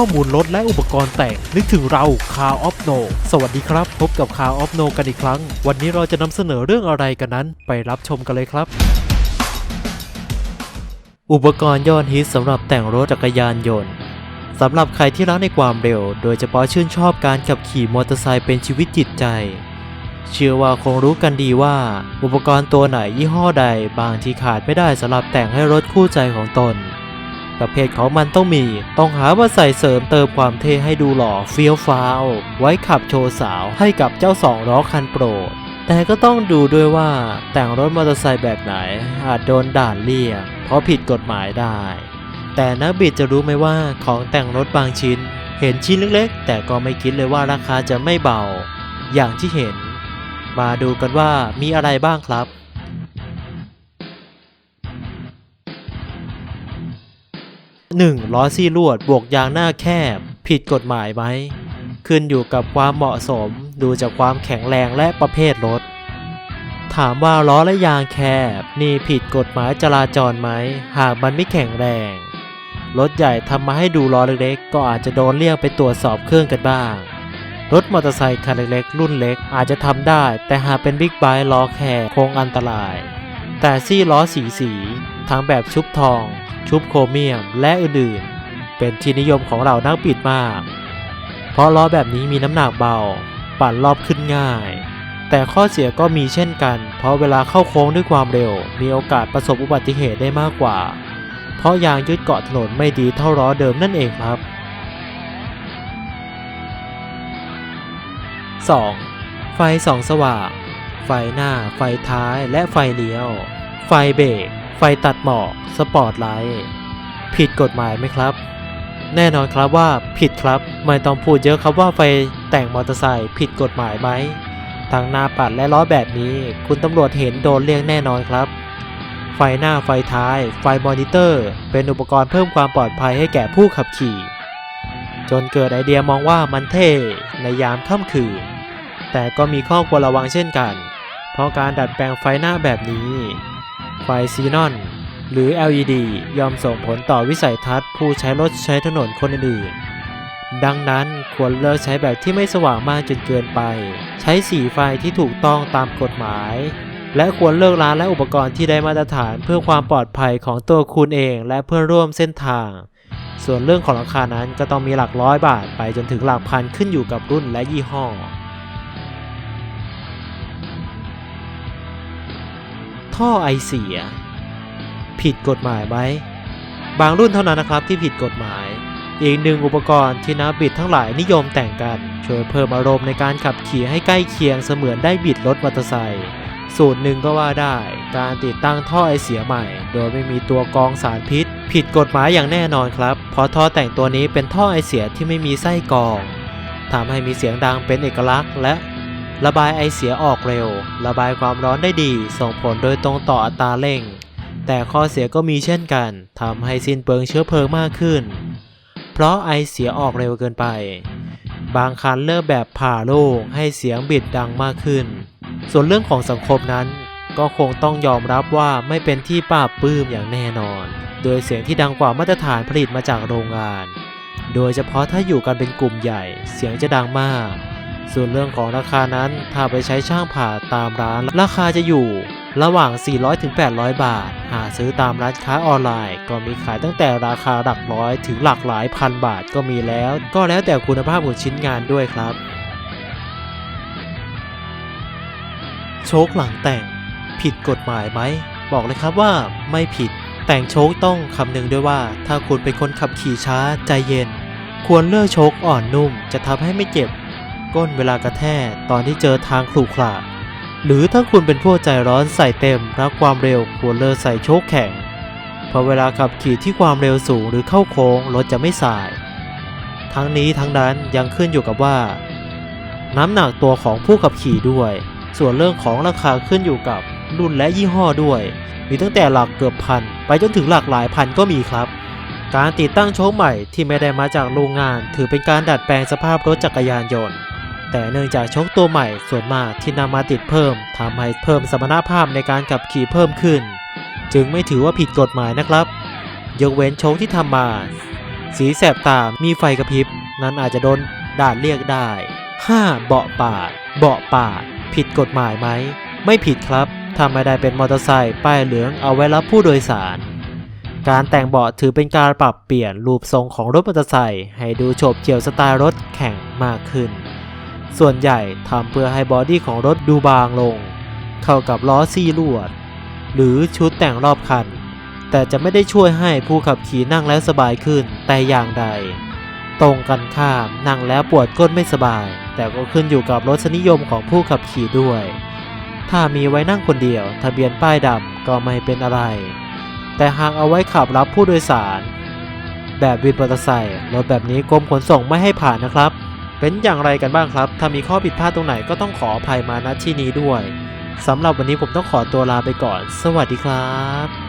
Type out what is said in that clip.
ข้อมูลรถและอุปกรณ์แต่ง นึกถึงเรา Car of No สวัสดีครับ พบกับ Car of No กันอีกครั้ง วันนี้เราจะนำเสนอเรื่องอะไรกันนั้น ไปรับชมกันเลยครับอุปกรณ์ยอดฮิตสำหรับแต่งรถจักรยานยนต์สำหรับใครที่รักในความเร็ว โดยเฉพาะชื่นชอบการขับขี่มอเตอร์ไซค์เป็นชีวิตจิตใจ เชื่อว่าคงรู้กันดีว่า อุปกรณ์ตัวไหนยี่ห้อใด บางที่ขาดไม่ได้สำหรับแต่งให้รถคู่ใจของตน ประเภทของมันต้องมี ต้องหามาใส่เสริมเติมความเท่ให้ดูหล่อเฟี้ยวฟ้าว ไว้ขับโชว์สาวให้กับเจ้าสองล้อคันโปรด แต่ก็ต้องดูด้วยว่าแต่งรถมอเตอร์ไซค์แบบไหน อาจโดนด่านเรียก เพราะผิดกฎหมายได้ แต่นักบิดจะรู้ไหมว่าของแต่งรถบางชิ้น เห็นชิ้นเล็กๆ แต่ก็ไม่คิดเลยว่าราคาจะไม่เบา อย่างที่เห็น มาดูกันว่ามีอะไรบ้างครับ 1. ล้อซี่ลวดบวกยางหน้าแคบ ผิดกฎหมายไหม ขึ้นอยู่กับความเหมาะสมดูจากความแข็งแรงและประเภทรถ ถามว่าล้อและยางแคบ นี่ผิดกฎหมายจราจรไหม หากมันไม่แข็งแรง รถใหญ่ทำมาให้ดูล้อเล็กๆ ก็อาจจะโดนเรียกไปตรวจสอบเครื่องกันบ้าง รถมอเตอร์ไซค์คันเล็กๆรุ่นเล็กอาจจะทำได้ แต่หากเป็นบิ๊กไบค์ล้อแคบคงอันตราย แต่ซี่ล้อสีสี ทั้งแบบชุบทอง ชุบโครเมียม และอื่นๆ เป็นที่นิยมของเรานักบิดมาก เพราะล้อแบบนี้มีน้ำหนักเบา ปั่นรอบขึ้นง่าย แต่ข้อเสียก็มีเช่นกัน เพราะเวลาเข้าโค้งด้วยความเร็ว มีโอกาสประสบอุบัติเหตุได้มากกว่า เพราะยางยึดเกาะถนนไม่ดีเท่าล้อเดิมนั่นเองครับ 2. ไฟส่องสว่าง ไฟหน้า ไฟท้าย และไฟเลี้ยว ไฟเบรก ไฟตัดหมอก สปอร์ตไลท์ ผิดกฎหมายไหมครับ แน่นอนครับว่าผิดครับ ไม่ต้องพูดเยอะครับว่าไฟแต่งมอเตอร์ไซค์ผิดกฎหมายไหมทั้งหน้าปัดและล้อแบบนี้ คุณตำรวจเห็นโดนเรียกแน่นอนครับ ไฟหน้าไฟท้าย ไฟมอนิเตอร์ เป็นอุปกรณ์เพิ่มความปลอดภัยให้แก่ผู้ขับขี่ จนเกิดไอเดียมองว่ามันเท่ในยามค่ำคืน แต่ก็มีข้อควรระวังเช่นกัน เพราะการดัดแปลงไฟหน้าแบบนี้ ไฟซีนอน หรือ LED ยอมส่งผลต่อวิสัยทัศน์ผู้ใช้รถใช้ถนนคนอื่นๆดังนั้นควรเลิกใช้แบบที่ไม่สว่างมากจนเกินไป ใช้สีไฟที่ถูกต้องตามกฎหมาย และควรเลิกร้านและอุปกรณ์ที่ได้มาตรฐานเพื่อความปลอดภัยของตัวคุณเองและเพื่อนร่วมเส้นทาง ส่วนเรื่องของราคานั้นก็ต้องมีหลักร้อยบาทไปจนถึงหลักพันขึ้นอยู่กับรุ่นและยี่ห้อ ท่อไอเสีย ผิดกฎหมายไหมบางรุ่นเท่านั้นนะครับที่ผิดกฎหมาย อีกหนึ่งอุปกรณ์ที่นักบิดทั้งหลายนิยมแต่งกัน ช่วยเพิ่มอารมณ์ในการขับขี่ให้ใกล้เคียงเสมือนได้บิดรถมอเตอร์ไซค์สูตรหนึ่งก็ว่าได้ การติดตั้งท่อไอเสียใหม่ โดยไม่มีตัวกรองสารพิษ ผิดกฎหมายอย่างแน่นอนครับ เพราะท่อแต่งตัวนี้เป็นท่อไอเสียที่ไม่มีไส้กรองทำให้มีเสียงดังเป็นเอกลักษณ์ และ ระบายไอเสียออกเร็ว ระบายความร้อนได้ดี ส่งผลโดยตรงต่ออัตราเร่ง แต่ข้อเสียก็มีเช่นกันทำให้สิ้นเปลืองเชื้อเพลิงมากขึ้น เพราะไอเสียออกเร็วเกินไป บางคันเริ่มแบบผ่าโล่งให้เสียงบิดดังมากขึ้น ส่วนเรื่องของสังคมนั้นก็คงต้องยอมรับว่าไม่เป็นที่ปราบปลื้มอย่างแน่นอน โดยเสียงที่ดังกว่ามาตรฐานผลิตมาจากโรงงาน โดยเฉพาะถ้าอยู่กันเป็นกลุ่มใหญ่ เสียงจะดังมาก ส่วนเรื่องของราคานั้นถ้าไปใช้ช่างผ่าตามร้าน ราคาจะอยู่ระหว่าง 400-800 บาท หาซื้อตามร้านค้าออนไลน์ ก็มีขายตั้งแต่ราคาหลักร้อยถึงหลักหลายพันบาทก็มีแล้ว ก็แล้วแต่คุณภาพของชิ้นงานด้วยครับ โชคหลังแต่งผิดกฎหมายไหม บอกเลยครับว่าไม่ผิด แต่งโชคต้องคำนึงด้วยว่า ถ้าคุณเป็นคนขับขี่ช้าใจเย็น ควรเลือกโชคอ่อนนุ่ม จะทำให้ไม่เจ็บ ก้นเวลากระแทกตอนที่เจอทางขรุขระหรือถ้าคุณเป็นพวกใจร้อนใส่เต็มรักความเร็วควรเลิกใส่โชคแข็งเพราะเวลาขับขี่ที่ความเร็วสูงหรือเข้าโค้งรถจะไม่สาย ทั้งนี้ทั้งนั้นยังขึ้นอยู่กับว่า น้ำหนักตัวของผู้ขับขี่ด้วย ส่วนเรื่องของราคาขึ้นอยู่กับรุ่นและยี่ห้อด้วย มีตั้งแต่หลักเกือบพัน ไปจนถึงหลักหลายพันก็มีครับ การติดตั้งโชคใหม่ที่ไม่ได้มาจากโรงงาน ถือเป็นการดัดแปลงสภาพรถจักรยานยนต์ แต่เนื่องจากโชคตัวใหม่ส่วนมากที่นำมาติดเพิ่มทำให้เพิ่มสมรรถภาพในการขับขี่เพิ่มขึ้น จึงไม่ถือว่าผิดกฎหมายนะครับ ยกเว้นโชคที่ทำมา สีแสบตา มีไฟกระพริบ นั้นอาจจะโดนด่านเรียกได้ 5. เบาะปาด เบาะปาด ผิดกฎหมายไหม ไม่ผิดครับถ้าไม่ได้เป็นมอเตอร์ไซค์ป้ายเหลืองเอาไว้รับผู้โดยสาร การแต่งเบาะถือเป็นการปรับเปลี่ยนรูปทรงของรถมอเตอร์ไซค์ให้ดูโฉบเฉี่ยวสไตล์รถแข่งมากขึ้น ส่วนใหญ่ทำเพื่อให้บอดี้ของรถดูบางลง เข้ากับล้อซี่ลวด หรือชุดแต่งรอบคัน แต่จะไม่ได้ช่วยให้ผู้ขับขี่นั่งแล้วสบายขึ้นแต่อย่างใด ตรงกันข้ามนั่งแล้วปวดก้นไม่สบาย แต่ก็ขึ้นอยู่กับรสนิยมของผู้ขับขี่ด้วย ถ้ามีไว้นั่งคนเดียว ทะเบียนป้ายดำก็ไม่เป็นอะไร แต่หากเอาไว้ขับรับผู้โดยสาร แบบวินมอเตอร์ไซค์รถแบบนี้กรมขนส่งไม่ให้ผ่านนะครับ เป็นอย่างไรกันบ้างครับ ถ้ามีข้อผิดพลาดตรงไหนก็ต้องขออภัยมาณที่นี้ด้วยสำหรับวันนี้ผมต้องขอตัวลาไปก่อน สวัสดีครับ